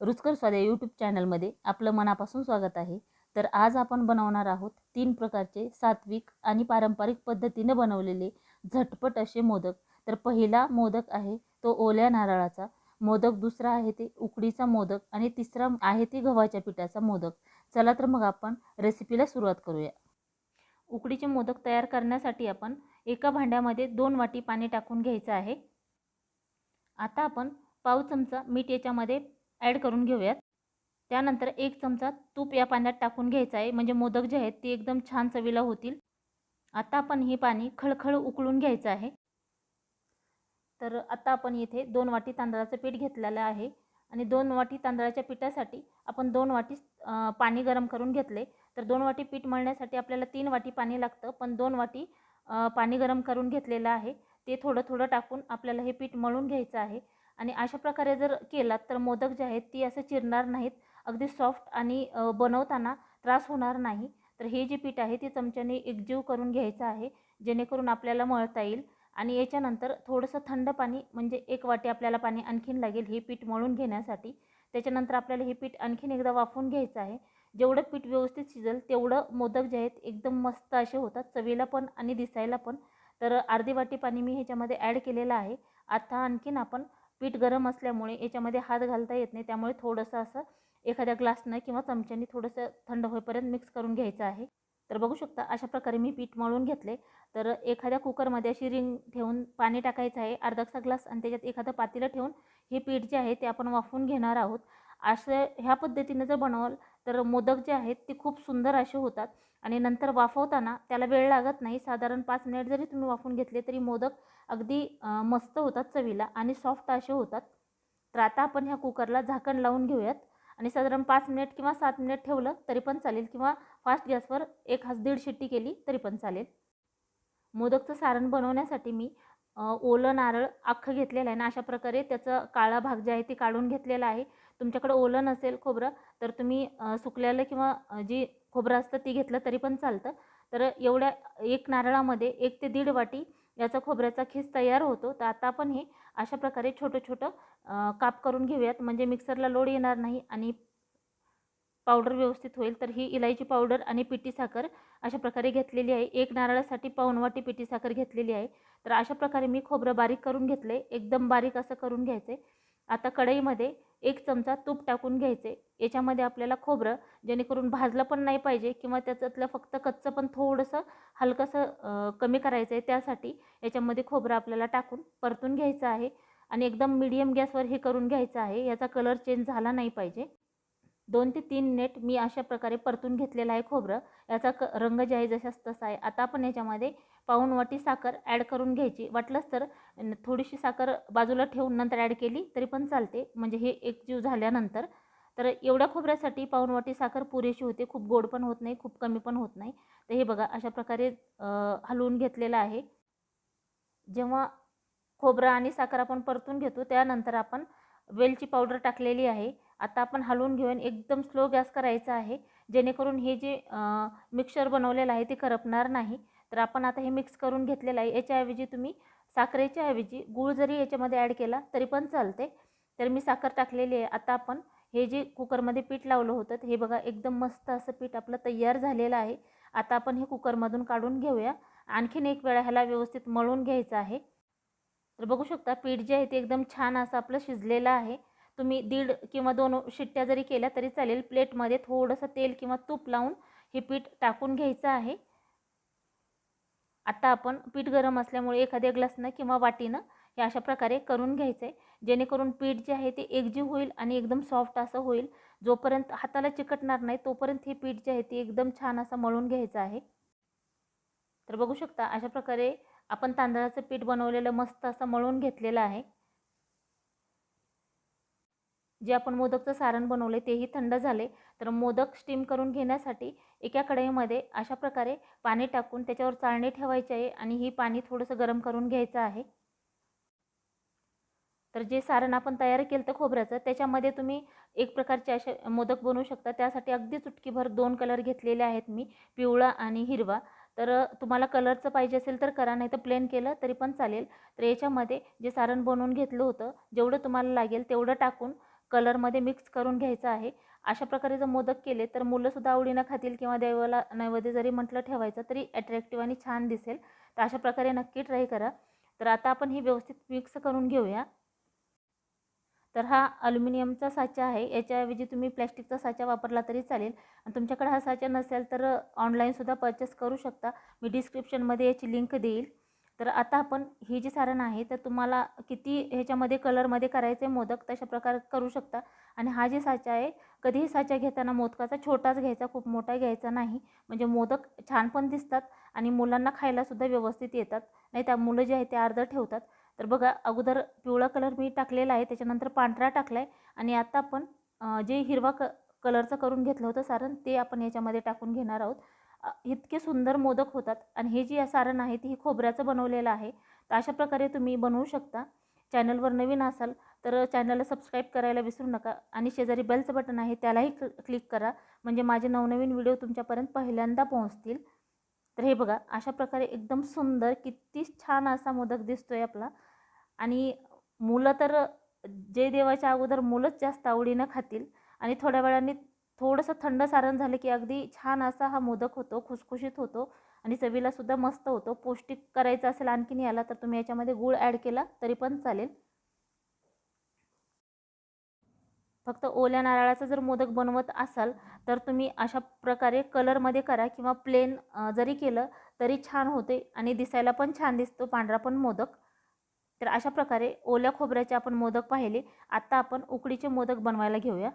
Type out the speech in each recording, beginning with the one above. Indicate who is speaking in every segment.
Speaker 1: रुचकर स्वाद यूट्यूब चॅनलमध्ये आपलं मनापासून स्वागत आहे. तर आज आपण बनवणार आहोत तीन प्रकारचे सात्विक आणि पारंपरिक पद्धतीने बनवलेले झटपट असे मोदक. तर पहिला मोदक आहे तो ओल्या नारळाचा. मोदक दुसरा आहे ते उकडीचा मोदक आणि तिसरा आहे ते गव्हाच्या पिठाचा मोदक. चला तर मग आपण रेसिपीला सुरुवात करूया. उकडीचे मोदक तयार करण्यासाठी आपण एका भांड्यामध्ये दोन वाटी पाणी टाकून घ्यायचं आहे. आता आपण पाव चमचा मीठ याच्यामध्ये ॲड करून घेऊयात. त्यानंतर एक चमचा तूप या पाण्यात टाकून घ्यायचं आहे. म्हणजे मोदक जे आहेत ते एकदम छान चवीला होतील. आता आपण हे पाणी खळखळ उकळून घ्यायचं आहे. तर आता आपण इथे दोन वाटी तांदळाचं पीठ घेतलेलं आहे. आणि दोन वाटी तांदळाच्या पिठासाठी आपण दोन वाटी पाणी गरम करून घेतले. तर दोन वाटी पीठ मळण्यासाठी आपल्याला तीन वाटी पाणी लागतं. पण दोन वाटी पाणी गरम करून घेतलेलं आहे. ते थोडं थोडं टाकून आपल्याला हे पीठ मळून घ्यायचं आहे. आणि अशा प्रकारे जर केलात तर मोदक जे आहेत ती असं चिरणार नाहीत. अगदी सॉफ्ट आणि बनवताना त्रास होणार नाही. तर हे जे पीठ आहे ते चमच्याने एकजीव करून घ्यायचं आहे जेणेकरून आपल्याला मळता येईल. आणि याच्यानंतर थोडंसं थंड पाणी म्हणजे एक वाटी आपल्याला पाणी आणखीन लागेल हे पीठ मळून घेण्यासाठी. त्याच्यानंतर आपल्याला हे पीठ आणखीन एकदा वाफवून घ्यायचं आहे. जेवढं पीठ व्यवस्थित शिजेल तेवढं मोदक जे आहेत एकदम मस्त असे होतात चवीला पण आणि दिसायला पण. तर अर्धी वाटी पाणी मी ह्याच्यामध्ये ॲड केलेलं आहे. आता आणखीन आपण पीठ गरम असल्यामुळे याच्यामध्ये हात घालता येत नाही. त्यामुळे थोडंसं असं एखाद्या ग्लासनं किंवा चमच्याने थोडंसं थंड होईपर्यंत मिक्स करून घ्यायचं आहे. तर बघू शकता अशा प्रकारे मी पीठ मळून घेतले. तर एखाद्या कुकरमध्ये अशी रिंग ठेवून पाणी टाकायचं आहे. अर्धाचा ग्लास आणि त्याच्यात एखादं पातेलं ठेवून हे पीठ जे आहे ते आपण वाफवून घेणार आहोत. असं ह्या पद्धतीनं जर बनवाल तर मोदक जे आहेत ते खूप सुंदर असे होतात. आणि नंतर वाफवताना त्याला वेळ लागत नाही. साधारण पाच मिनिट जरी तुम्ही वाफवून घेतले तरी मोदक अगदी मस्त होतात चवीला आणि सॉफ्ट असे होतात. तर आता आपण ह्या कुकरला झाकण लावून घेऊयात. आणि साधारण पाच मिनिट किंवा सात मिनिट ठेवलं तरी पण चालेल किंवा फास्ट गॅसवर एक हास दीड शिट्टी केली तरी पण चालेल. मोदकचं सारण बनवण्यासाठी मी ओलं नारळ अख्खं घेतलेलं आहे ना अशा प्रकारे त्याचा काळा भाग जे आहे ते काढून घेतलेला आहे. तुमच्याकडं ओलं नसेल खोबरं तर तुम्ही सुकलेलं किंवा जी खोबरं असतं ती घेतलं तरी पण चालतं. तर एवढ्या एक नारळामध्ये एक ते दीड वाटी याचा खोबऱ्याचा खीस तयार होतो. तर आता आपण हे अशा प्रकारे छोटं छोटं काप करून घेऊयात. म्हणजे मिक्सरला लोड येणार नाही आणि पावडर व्यवस्थित होईल. तर ही इलायची पावडर आणि पिठी साखर अशा प्रकारे घेतलेली आहे. एक नारळासाठी पाऊण वाटी पिठी साखर घेतलेली आहे. तर अशा प्रकारे मी खोबरं बारीक करून घेतलं आहे एकदम बारीक असं करून घ्यायचं आहे आता कढईमध्ये एक चमचा तूप टाकून घ्यायचे. याच्यामध्ये आपल्याला खोबरं जेणेकरून भाजलं पण नाही पाहिजे किंवा त्याच्यातलं फक्त कच्चं पण थोडंसं हलकंसं कमी करायचं आहे त्यासाठी याच्यामध्ये खोबरं आपल्याला टाकून परतून घ्यायचं आहे. आणि एकदम मिडियम गॅसवर हे करून घ्यायचं आहे. याचा कलर चेंज झाला नाही पाहिजे. दोन ते तीन नेट मी अशा प्रकारे परतून घेतलेला आहे खोबरं. याचा क रंग जे आहे जशाच तसा आहे. आता आपण याच्यामध्ये पाऊण वाटी साखर ॲड करून घ्यायची. वाटलंच तर थोडीशी साखर बाजूला ठेवून नंतर ॲड केली तरी पण चालते. म्हणजे हे एकजीव झाल्यानंतर. तर एवढ्या खोबऱ्यासाठी पाऊण वाटी साखर पुरेशी होते. खूप गोड पण होत नाही खूप कमी पण होत नाही. तर हे बघा अशा प्रकारे हलवून घेतलेलं आहे. जेव्हा खोबरं आणि साखर आपण परतून घेतो त्यानंतर आपण वेलची पावडर टाकलेली आहे. आता आपण हलवून घेऊन एकदम स्लो गॅस करायचा आहे. जेणेकरून हे जे मिक्सर बनवलेलं आहे ते करपणार नाही. तर आपण आता हे मिक्स करून घेतलेलं आहे. याच्याऐवजी तुम्ही साखरेच्या ऐवजी गूळ जरी याच्यामध्ये ॲड केला तरी पण चालते. तर मी साखर टाकलेली आहे. आता आपण हे जे कुकरमध्ये पीठ लावलं होतं हे बघा एकदम मस्त असं पीठ आपलं तयार झालेलं आहे. आता आपण हे कुकरमधून काढून घेऊया. आणखीन एक वेळा ह्याला व्यवस्थित मळून घ्यायचं आहे. तर बघू शकता पीठ जे आहे ते एकदम छान असं आपलं शिजलेलं आहे. तुम्ही दीड किंवा दोन शिट्ट्या जरी केल्या तरी चालेल. प्लेटमध्ये थोडंसं तेल किंवा तूप लावून हे पीठ टाकून घ्यायचं आहे. आता आपण पीठ गरम असल्यामुळे एखाद्या ग्लासनं किंवा वाटीनं हे अशा प्रकारे करून घ्यायचं आहे जेणेकरून पीठ जे आहे ते एकजीव होईल आणि एकदम सॉफ्ट असं होईल. जोपर्यंत हाताला चिकटणार नाही तोपर्यंत हे पीठ जे आहे ते एकदम छान असं मळून घ्यायचं आहे. तर बघू शकता अशा प्रकारे आपण तांदळाचं पीठ बनवलेलं मस्त असं मळून घेतलेलं आहे. जे आपण मोदकचं सारण बनवले तेही थंड झाले. तर मोदक स्टीम करून घेण्यासाठी एका कढईमध्ये अशा प्रकारे पाणी टाकून त्याच्यावर चाळणी ठेवायची आहे आणि ही पाणी थोडंसं गरम करून घ्यायचं आहे. तर जे सारण आपण तयार केलं तर खोबऱ्याचं त्याच्यामध्ये तुम्ही एक प्रकारचे असे मोदक बनवू शकता. त्यासाठी अगदी चुटकीभर दोन कलर घेतलेले आहेत मी पिवळा आणि हिरवा. तर तुम्हाला कलरचं पाहिजे असेल तर करा नाही तर प्लेन केलं तरी पण चालेल. तर याच्यामध्ये जे सारण बनवून घेतलं होतं जेवढं तुम्हाला लागेल तेवढं टाकून कलरमध्ये मिक्स करून घ्यायचं आहे. अशा प्रकारे जर मोदक केले तर मुलंसुद्धा आवडीनं खातील किंवा देवाला नैवेद्य जरी म्हटलं ठेवायचं तरी अट्रॅक्टिव्ह आणि छान दिसेल. तर अशा प्रकारे नक्की ट्राय करा. तर आता आपण ही व्यवस्थित मिक्स करून घेऊया. तर हा अल्युमिनियमचा साचा आहे. याच्याऐवजी तुम्ही प्लॅस्टिकचा साचा वापरला तरी चालेल. आणि तुमच्याकडे हा साचा नसेल तर ऑनलाईनसुद्धा परचेस करू शकता. मी डिस्क्रिप्शनमध्ये याची लिंक देईल. तर आता आपण ही जी सारण आहे तर तुम्हाला किती ह्याच्यामध्ये कलरमध्ये करायचे मोदक तशा प्रकारे करू शकता. आणि हा जे साचा आहे कधीही साचा घेताना मोदकाचा छोटाच घ्यायचा खूप मोठा घ्यायचा नाही. म्हणजे मोदक छान पण दिसतात आणि मुलांना खायलासुद्धा व्यवस्थित येतात. नाही त्या मुलं जे आहे ते अर्धं ठेवतात. तर बघा अगोदर पिवळा कलर मी टाकलेला आहे त्याच्यानंतर पांढरा टाकला आहे आणि आता आपण जे हिरवा क कलरचं करून घेतलं होतं सारण ते आपण याच्यामध्ये टाकून घेणार आहोत. इतके सुंदर मोदक होतात आणि हे जी सारण आहे ते हे खोबऱ्याचं बनवलेलं आहे. तर अशा प्रकारे तुम्ही बनवू शकता. चॅनलवर नवीन असाल तर चॅनलला सबस्क्राईब करायला विसरू नका आणि शेजारी बेलचं बटन आहे त्यालाही क्लिक करा. म्हणजे माझे नवनवीन व्हिडिओ तुमच्यापर्यंत पहिल्यांदा पोहोचतील. तर हे बघा अशा प्रकारे एकदम सुंदर किती छान असा मोदक दिसतोय आपला. आणि मुलं तर जे देवाच्या अगोदर मुलंच जास्त आवडीनं खातील. आणि थोड्या वेळाने थोडंसं थंड सारण झालं की अगदी छान असा हा मोदक होतो खुसखुशीत होतो आणि चवीलासुद्धा मस्त होतो. पौष्टिक करायचं असेल आणखीन याला तर तुम्ही याच्यामध्ये गूळ ॲड केला तरी पण चालेल. फक्त ओल्या नारळाचा जर मोदक बनवत असाल तर तुम्ही अशा प्रकारे कलरमध्ये करा किंवा प्लेन जरी केलं तरी छान होते आणि दिसायला पण छान दिसतो पांढरा पण मोदक. तर अशा प्रकारे ओल्या खोबऱ्याचे आपण मोदक पाहिले. आत्ता आपण उकडीचे मोदक बनवायला घेऊया.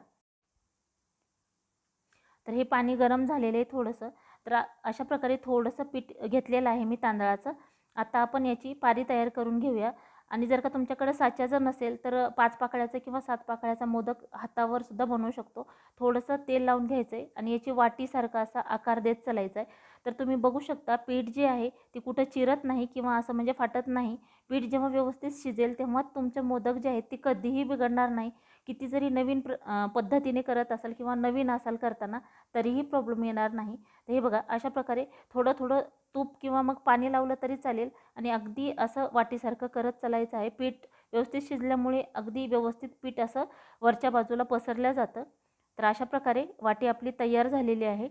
Speaker 1: तर हे पाणी गरम झालेलं आहे थोडंसं. तर अशा प्रकारे थोडंसं पीठ घेतलेलं आहे मी तांदळाचं. आता आपण याची पारी तयार करून घेऊया. आणि जर का तुमच्याकडे साचा जर नसेल तर पाच पाकळ्याचा किंवा सात पाकळ्याचा मोदक हातावर सुद्धा बनवू शकतो. थोडंसं तेल लावून घ्यायचं आहे आणि याची वाटीसारखा असा आकार देत चालायचा आहे तर तुम्ही बघू शकता पीठ जे आहे ती कुठं चिरत नाही किंवा असं म्हणजे फाटत नाही. पीठ जेव्हा व्यवस्थित शिजेल तेव्हा तुमचे मोदक जे आहेत ते कधीही बिघडणार नाही. किती जरी नवीन प्र पद्धतीने करत असाल किंवा नवीन असाल करताना तरीही प्रॉब्लेम येणार नाही. तर हे बघा अशा प्रकारे थोडं थोडं तूप किंवा मग पाणी लावलं तरी चालेल आणि अगदी असं वाटीसारखं करत चालायचं आहे. पीठ व्यवस्थित शिजल्यामुळे अगदी व्यवस्थित पीठ असं वरच्या बाजूला पसरल्या जातं. तर अशा प्रकारे वाटी आपली तयार झालेली आहे.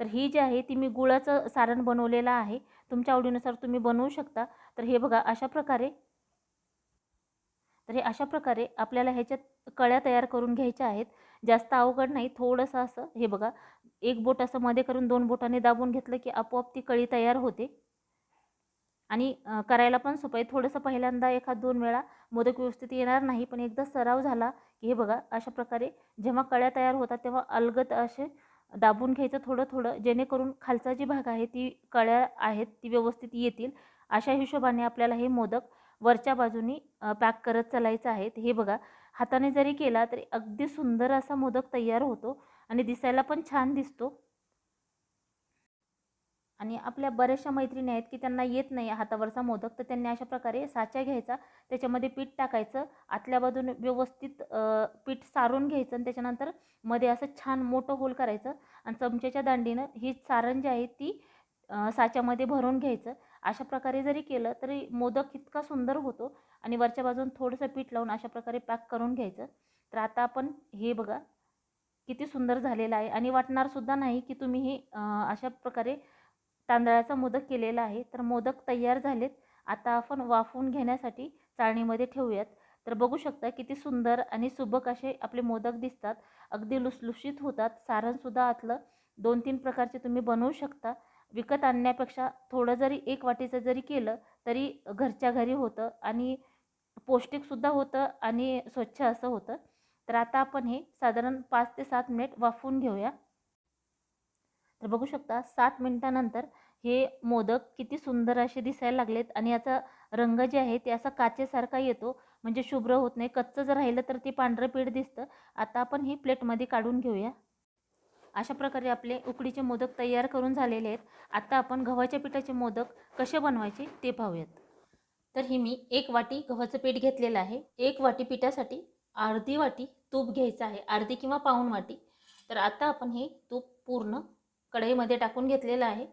Speaker 1: तर ही जी आहे ती मी गुळाचं सारण बनवलेलं आहे. तुमच्या आवडीनुसार तुम्ही बनवू शकता. तर हे बघा अशा प्रकारे तर हे अशा प्रकारे आपल्याला ह्याच्यात कळ्या तयार करून घ्यायच्या आहेत. जास्त अवघड नाही. थोडंसं असं हे बघा एक बोट असं मध्ये करून दोन बोटाने दाबून घेतलं की आपोआप ती कळी तयार होते. आणि करायला पण सोपं आहे. थोडंसं पहिल्यांदा एखाद दोन वेळा मोदक व्यवस्थित येणार नाही पण एकदा सराव झाला की हे बघा अशा प्रकारे जेव्हा कळ्या तयार होतात तेव्हा अलगत असे दाबून घ्यायचं थोडं थोडं जेणेकरून खालचा जी भाग आहे ती कळ्या आहेत ती व्यवस्थित येतील. अशा हिशोबाने आपल्याला हे मोदक वरच्या बाजूनी पॅक करत चालायचं आहे. हे बघा हाताने जरी केला तरी अगदी सुंदर असा मोदक तयार होतो आणि दिसायला पण छान दिसतो. आणि आपल्या बऱ्याचशा मैत्रिणी आहेत की त्यांना येत नाही हातावरचा मोदक तर त्यांनी अशा प्रकारे साचा घ्यायचा त्याच्यामध्ये पीठ टाकायचं आतल्या बाजूने व्यवस्थित पीठ सारून घ्यायचं आणि त्याच्यानंतरमध्ये असं छान मोठं होल करायचं आणि चमच्याच्या दांडीनं ही सारण जी आहे ती साच्यामध्ये भरून घ्यायचं. अशा प्रकारे जरी केलं तरी मोदक इतका सुंदर होतो आणि वरच्या बाजून थोडंसं पीठ लावून अशा प्रकारे पॅक करून घ्यायचं. तर आता आपण हे बघा किती सुंदर झालेलं आहे आणि वाटणारसुद्धा नाही की तुम्ही हे अशा प्रकारे तांदळाचा मोदक केलेला आहे. तर मोदक तयार झालेत. आता आपण वाफवून घेण्यासाठी चाळणीमध्ये ठेवूयात. तर बघू शकता किती सुंदर आणि सुबक असे आपले मोदक दिसतात. अगदी लुसलुशीत होतात. सारणसुद्धा आतलं दोन तीन प्रकारचे तुम्ही बनवू शकता. विकत आणण्यापेक्षा थोडं जरी एक वाटीचं जरी केलं तरी घरच्या घरी होतं आणि पौष्टिकसुद्धा होतं आणि स्वच्छ असं होतं. तर आता आपण हे साधारण पाच ते सात मिनिट वाफवून घेऊया. तर बघू शकता सात मिनिटानंतर हे मोदक किती सुंदर असे दिसायला लागलेत आणि याचा रंग जे आहे ते असा काचेसारखा येतो. म्हणजे शुभ्र होत नाही. कच्चं जर राहिलं तर ते पांढरं पीठ दिसतं. आता आपण ही प्लेटमध्ये काढून घेऊया. अशा प्रकारे आपले उकडीचे मोदक तयार करून झालेले आहेत. आता आपण गव्हाच्या पिठाचे मोदक कसे बनवायचे ते पाहूयात. तर ही मी एक वाटी गव्हाचं पीठ घेतलेलं आहे. एक वाटी पिठासाठी अर्धी वाटी तूप घ्यायचं आहे. अर्धी किंवा पाऊण वाटी. तर आता आपण हे तूप पूर्ण कढईमध्ये टाकून घेतलेलं आहे.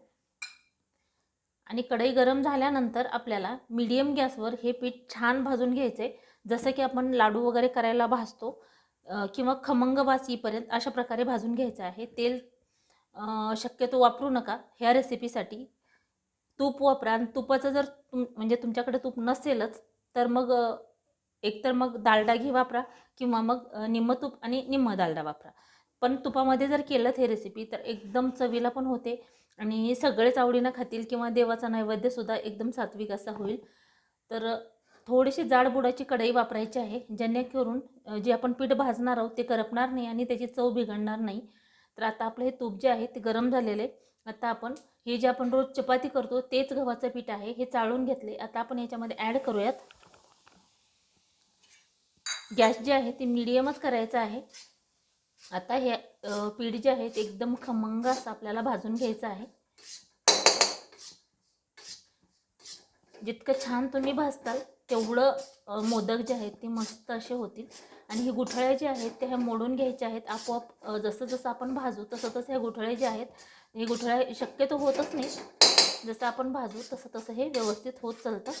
Speaker 1: आणि कढई गरम झाल्यानंतर आपल्याला मीडियम गॅसवर हे पीठ छान भाजून घ्यायचं आहे जसं की आपण लाडू वगैरे करायला भाजतो किंवा खमंग वास येईपर्यंत अशा प्रकारे भाजून घ्यायचं आहे. तेल शक्यतो वापरू नका ह्या रेसिपीसाठी तूप वापरा आणि तुपाचं जर तुम म्हणजे तुमच्याकडे तूप नसेलच तर मग एकतर मग डालडा घी वापरा किंवा मग निम्म तूप आणि निम्म डालडा वापरा. पण तुपामध्ये जर केलं हे रेसिपी तर एकदम चवीला पण होते आणि सगळेच आवडीनं खातील किंवा देवाचा नैवेद्यसुद्धा एकदम सात्विक असा होईल. तर थोडीशी जाड बुडाची कढई वापरायची आहे जेणेकरून जे आपण पीठ भाजणार आहोत ते करपणार नाही आणि त्याची चव बिघडणार नाही. तर आता आपलं हे तूप जे आहे ते गरम झालेले आता आपण हे जे आपण रोज चपाती करतो तेच गव्हाचं पीठ आहे हे चाळून घेतले. आता आपण याच्यामध्ये ॲड करूयात. गॅस जे आहे ते मिडियमच करायचं आहे. आता हे पीठ जे आहे ते एकदम खमंग असं आपल्याला भाजून घ्यायचं आहे. जितकं छान तुम्ही भाजताल तेवढं मोदक जे आहेत ते मस्त असे होतील. आणि हे गुठळ्या जे आहेत ते ह्या मोडून घ्यायच्या आहेत आपोआप जसं जसं आपण भाजू तसं तसं हे गुठळे जे आहेत हे गुठळ्या शक्यतो होतच नाही. जसं आपण भाजू तसं तसं हे व्यवस्थित होत चालतं.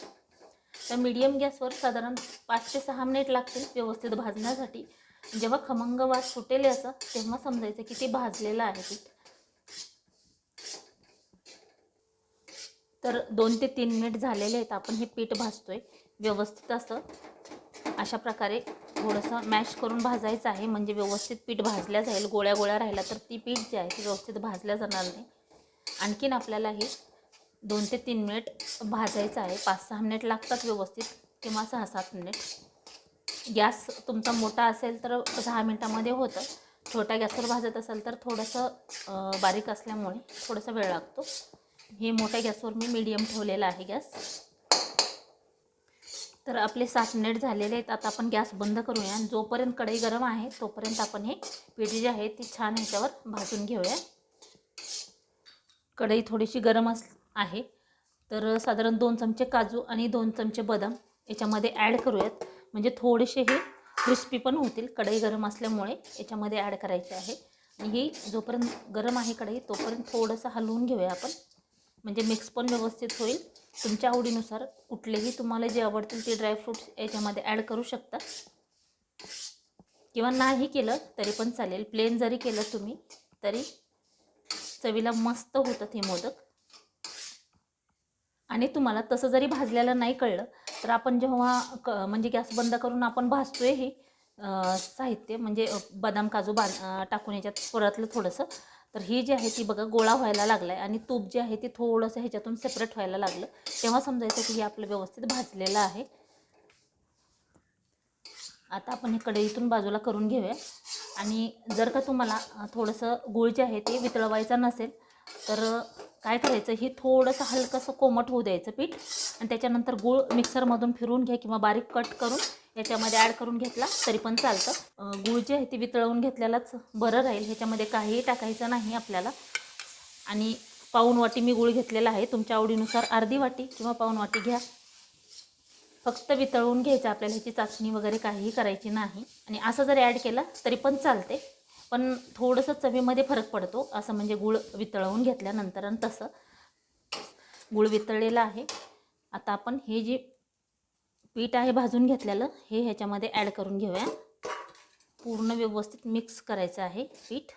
Speaker 1: तर मीडियम गॅसवर साधारण पाच ते सहा मिनिट लागतील व्यवस्थित भाजण्यासाठी. जेव्हा खमंग वास सुटेल याचा तेव्हा समजायचं की ते भाजलेलं आहे पीठ तर दोन ते तीन मिनिट झालेले आहेत आपण हे पीठ भाजतोय. व्यवस्थित असं अशा प्रकारे थोडंसं मॅश करून भाजायचं आहे. म्हणजे व्यवस्थित पीठ भाजल्या जाईल. गोळ्या गोळ्या राहिला तर ती पीठ जे आहे ती व्यवस्थित भाजल्या जाणार नाही. आणखीन आपल्याला हे दोन ते तीन मिनिट भाजायचं आहे. पाच सहा मिनिट लागतात व्यवस्थित किंवा सहा सात मिनिट. गॅस तुमचा मोठा असेल तर दहा मिनटामध्ये होतं. छोट्या गॅसवर भाजत असेल तर थोडंसं बारीक असल्यामुळे थोडासा वेळ लागतो. हे मोठ्या गॅसवर मी मीडियम ठेवलेला आहे गॅस. तर आपले सात मिनिट झालेले आहेत. आता आपण गॅस बंद करूया आणि जोपर्यंत कढई गरम आहे तोपर्यंत आपण हे पिठी जी आहे ती छान ह्याच्यावर भाजून घेऊया. कढई थोडीशी गरम अस आहे. तर साधारण दोन चमचे काजू आणि दोन चमचे बदाम याच्यामध्ये ॲड करूयात. म्हणजे थोडेसे हे क्रिस्पी पण होतील. कढई गरम असल्यामुळे याच्यामध्ये ॲड करायचे आहे. आणि ही जोपर्यंत गरम आहे कढई तोपर्यंत थोडंसं हलवून घेऊया आपण. म्हणजे मिक्स पण व्यवस्थित होईल. तुमच्या आवडीनुसार कुठलेही तुम्हाला जे आवडतील ते ड्रायफ्रूट्स याच्यामध्ये ॲड करू शकता. किंवा नाही केलं तरी पण चालेल. प्लेन जरी केलं तुम्ही तरी चवीला मस्त होतात हे मोदक. आणि तुम्हाला तसं जरी भाजलेलं नाही कळलं तर आपण जेव्हा क म्हणजे गॅस बंद करून आपण भाजतोय हे साहित्य म्हणजे बदाम काजू बा टाकून याच्यात परतलं थोडंसं तर ही जी आहे ती बघा गोळा व्हायला लागला आहे आणि तूप जे आहे ते थोडंसं ह्याच्यातून सेपरेट व्हायला लागलं. तेव्हा समजायचं की हे आपलं व्यवस्थित भाजलेलं आहे. आता आपण हे कढईतून बाजूला करून घेऊया. आणि जर का तुम्हाला थोडंसं गूळ जे आहे ते वितळवायचं नसेल तर काय करायचं? हे थोडंसं हलकंसं कोमट होऊ द्यायचं पीठ. आणि त्याच्यानंतर गूळ मिक्सरमधून फिरून घ्या किंवा बारीक कट करून याच्यामध्ये ॲड करून घेतला तरी पण चालतं. गूळ जे आहे ते वितळवून घेतलेलाच बरं राहील. ह्याच्यामध्ये काहीही टाकायचं नाही आपल्याला. आणि पाऊण वाटी मी गूळ घेतलेला आहे. तुमच्या आवडीनुसार अर्धी वाटी किंवा पाऊण वाटी घ्या. फक्त वितळवून घ्यायचं आपल्याला. ह्याची चाचणी वगैरे काहीही करायची नाही. आणि असं जर ॲड केला तरी पण चालते. पण थोडंसं चवीमध्ये फरक पडतो. असं म्हणजे गूळ वितळवून घेतल्यानंतर आणि तसं. गूळ वितळलेलं आहे. आता आपण हे जे पीठ आहे भाजून घेतलेलं हे ह्याच्यामध्ये ॲड करून घेऊया. पूर्ण व्यवस्थित मिक्स करायचं आहे पीठ.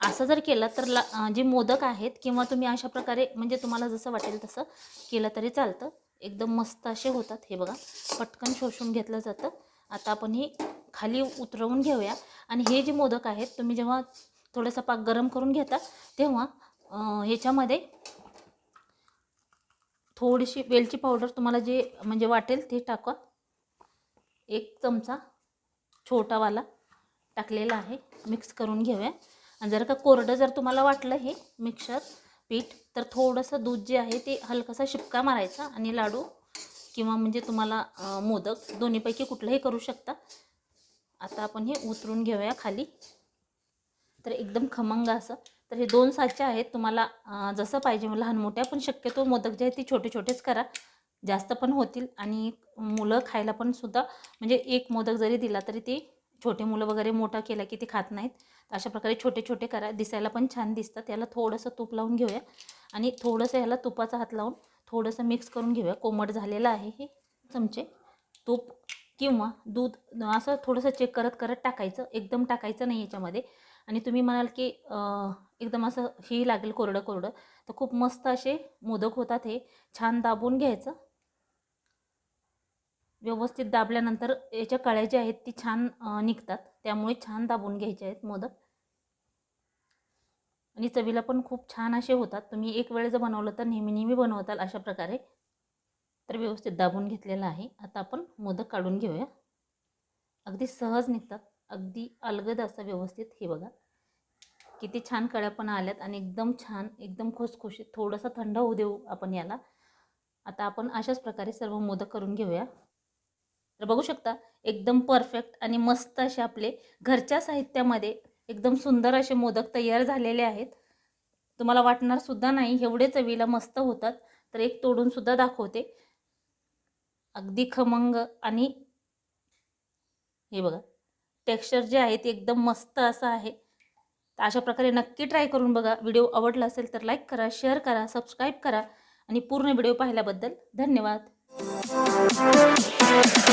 Speaker 1: असं जर केलं तर ला जे मोदक आहेत किंवा तुम्ही अशा प्रकारे म्हणजे तुम्हाला जसं वाटेल तसं केलं तरी चालतं. एकदम मस्त असे होतात हे बघा. पटकन शोषून घेतलं जातं. आता आपण हे खाली उतरवून घेऊया. आणि हे जे मोदक आहेत तुम्ही जेव्हा थोडासा पाक गरम करून घेता तेव्हा ह्याच्यामध्ये थोडीशी वेलची पावडर तुम्हाला जे म्हणजे वाटेल ते टाका. एक चमचा छोटावाला टाकलेला आहे मिक्स करून घेऊया. आणि जर का कोरडं जर तुम्हाला वाटलं हे मिक्सर पीठ तर थोडंसं दूध जे आहे ते हलकासा शिपका मारायचा आणि लाडू किंवा म्हणजे तुम्हाला मोदक दोन्हीपैकी कुठलंही करू शकता. आता आपण हे उतरून घेऊया खाली. तर एकदम खमंग असं. तर हे दोन साचे आहेत. तुम्हाला जसं पाहिजे लहान मोठ्या पण शक्यतो मोदक जे आहेत ते छोटे छोटेच करा. जास्त पण होतील. आणि मुलं खायला पण सुद्धा म्हणजे एक मोदक जरी दिला तरी ते छोटे मुलं वगैरे मोठा केला की ते खात नाहीत. तर अशा प्रकारे छोटे छोटे करा दिसायला पण छान दिसतात याला थोडंसं तूप लावून घेऊया. आणि थोडंसं ह्याला तुपाचा हात लावून थोडंसं मिक्स करून घेऊया. कोमट झालेलं आहे हे चमचे. तूप किंवा दूध असं थोडंसं चेक करत करत टाकायचं. एकदम टाकायचं नाही याच्यामध्ये. आणि तुम्ही म्हणाल की एकदम असं ही लागेल कोरडं कोरडं. तर खूप मस्त असे मोदक होतात हे. छान दाबून घ्यायचं. व्यवस्थित दाबल्यानंतर याच्या कळ्या ज्या आहेत ती छान निघतात. त्यामुळे छान दाबून घ्यायचे आहेत मोदक. आणि चवीला पण खूप छान असे होतात. तुम्ही एक वेळ जर बनवलं तर नेहमी नेहमी बनवताल अशा प्रकारे. तर व्यवस्थित दाबून घेतलेलं आहे. आता आपण मोदक काढून घेऊया. अगदी सहज निघतात. अगदी अलगद असं व्यवस्थित. हे बघा. किती छान कळ्या पण आल्यात आणि एकदम छान एकदम खुसखुशीत थोडंसं थंड होऊ देऊ आपण याला. आता आपण अशाच प्रकारे सर्व मोदक करून घेऊया. तर बघू शकता एकदम परफेक्ट आणि मस्त असे आपले घरच्या साहित्यामध्ये एकदम सुंदर असे मोदक तयार झालेले आहेत. तुम्हाला वाटणार सुद्धा नाही एवढे चवीला मस्त होतात. तर एक तोडून सुद्धा दाखवते. अगदी खमंग आणि हे बघा टेक्स्चर जे आहे ते एकदम मस्त असं आहे. तर अशा प्रकारे नक्की ट्राय करून बघा. व्हिडिओ आवडला असेल तर लाईक करा शेअर करा सबस्क्राईब करा आणि पूर्ण व्हिडिओ पाहिल्याबद्दल धन्यवाद. Música